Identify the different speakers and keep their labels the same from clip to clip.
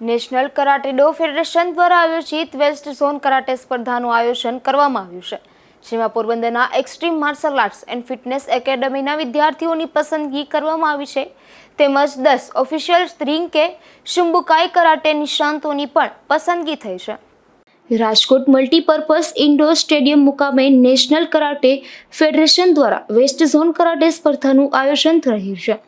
Speaker 1: National karate ડો federation દ્વારા આયોજિત waste zone karate સ્પર્ધાનું આયોજન કરવામાં આવ્યું છે, જેમાં પોરબંદરના extreme martial arts and fitness એકેડમીના વિદ્યાર્થીઓની પસંદગી કરવામાં આવી છે. તેમજ દસ ઓફિશિયલ સ્ત્રીંગ કે શુંબુકાઈ કરાટે નિષ્ણાંતોની પણ પસંદગી થઈ છે. રાજકોટ મલ્ટીપર્પઝ ઇન્ડોર સ્ટેડિયમ મુકામે નેશનલ કરાટે ફેડરેશન દ્વારા વેસ્ટ ઝોન કરાટે સ્પર્ધાનું આયોજન થઈ રહ્યું છે.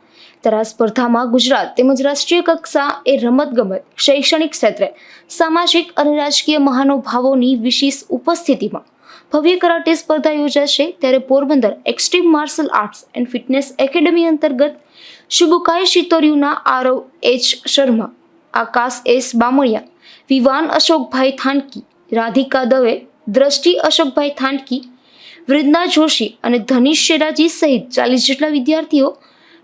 Speaker 1: ત્યારે આ સ્પર્ધામાં ગુજરાત તેમજ રાષ્ટ્રીય કક્ષા એ રમતગમત, શૈક્ષણિક ક્ષેત્રે, સામાજિક અને રાજકીય મહાનુભાવોની વિશેષ ઉપસ્થિતિમાં ભવ્ય કરાટે સ્પર્ધા યોજાશે ત્યારે Porbandar extreme martial arts and fitness academy અંતર્ગત શુભુકાય શિતોર્યુના આરવ એચ શર્મા, આકાશ એસ બામણિયા, વિવાન અશોકભાઈ થાનકી, રાધિકા દવે, દ્રષ્ટિ અશોકભાઈ થાનકી વૃંદા જોશી અને ધનીશ શેરાજી સહિત ચાલીસ જેટલા વિદ્યાર્થીઓ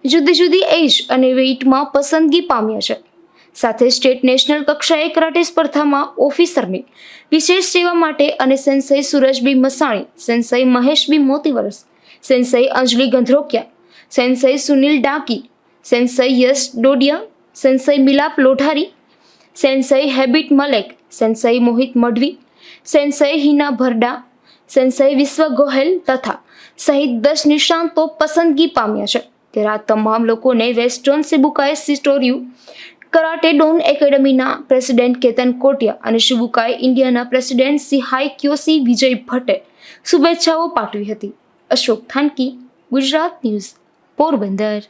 Speaker 1: જુદી જુદી એજ અને વેઇટમાં પસંદગી પામ્યા છે. સાથે સ્ટેટ નેશનલ કક્ષાએ કરાટે સ્પર્ધામાં ઓફિસરની વિશેષ સેવા માટે અને sensei Surajbi Masani, sensei Maheshbi Motivaras sensei Anjali Gandhrokiya, sensei Sunil Daki, sensei Yash Dodiya, sensei Milap Lodhari, sensei Habit Malek, sensei Mohit Madhvi, sensei Hina Bharda, sensei Vishwa Gohel તથા સહિત દસ નિષ્ણાંતો પસંદગી પામ્યા છે. ત્યારે આ તમામ લોકોને વેસ્ટર્ન સિબુકાએ સિસ્ટોરિયુ કરાટે ડોન એકેડમીના પ્રેસિડેન્ટ કેતન કોટિયા અને શિબુકાએ ઇન્ડિયાના પ્રેસિડેન્ટ સિહાઈ ક્યોસી વિજય ભટ્ટે. શુભેચ્છાઓ પાઠવી હતી. અશોક થાનકી, ગુજરાત ન્યૂઝ, પોરબંદર.